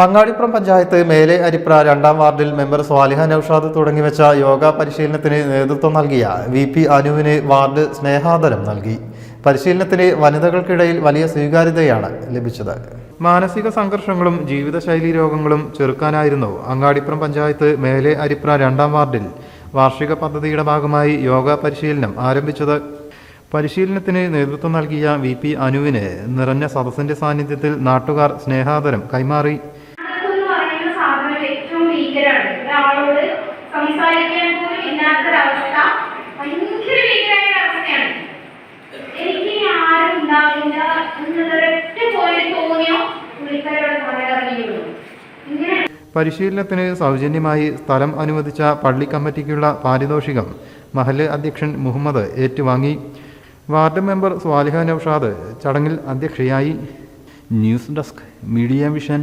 അങ്ങാടിപ്പുറം പഞ്ചായത്ത് മേലെ അരിപ്ര രണ്ടാം വാർഡിൽ മെമ്പർ സ്വാലിഹ നൌഷാദ് തുടങ്ങിവെച്ച യോഗ പരിശീലനത്തിന് നേതൃത്വം നൽകിയ വി പി അനുവിന് വാർഡ് സ്നേഹാദരം നൽകി. പരിശീലനത്തിന് വനിതകൾക്കിടയിൽ വലിയ സ്വീകാര്യതയാണ് ലഭിച്ചത്. മാനസിക സംഘർഷങ്ങളും ജീവിതശൈലി രോഗങ്ങളും ചെറുക്കാനായിരുന്നു അങ്ങാടിപ്പുറം പഞ്ചായത്ത് മേലെ അരിപ്ര രണ്ടാം വാർഡിൽ വാർഷിക പദ്ധതിയുടെ ഭാഗമായി യോഗ പരിശീലനം ആരംഭിച്ചത്. പരിശീലനത്തിന് നേതൃത്വം നൽകിയ വി പി അനുവിന് നിറഞ്ഞ സദസ്സിന്റെ സാന്നിധ്യത്തിൽ നാട്ടുകാർ സ്നേഹാദരം കൈമാറി. ഒരാളോട് സംസാരിക്കാൻ പോലും ഇല്ലാത്തൊരവസ്ഥ ഭയങ്കര ഭീകരമായ അവസ്ഥയാണ് എനിക്ക് ആരും ഉണ്ടാവില്ല എന്നുള്ളൊരൊറ്റ പോലെ തോന്നിയോ പുള്ളിക്കാരോട് പറയാറിയുള്ളൂ ഇങ്ങനെ പരിശീലനത്തിന് സൗജന്യമായി സ്ഥലം അനുവദിച്ച പള്ളി കമ്മിറ്റിക്കുള്ള പാരിതോഷികം മഹൽ അധ്യക്ഷൻ മുഹമ്മദ് ഏറ്റുവാങ്ങി. വാർഡ് മെമ്പർ സ്വാലിഹ നൌഷാദ് ചടങ്ങിൽ അധ്യക്ഷയായി. News desk media vision.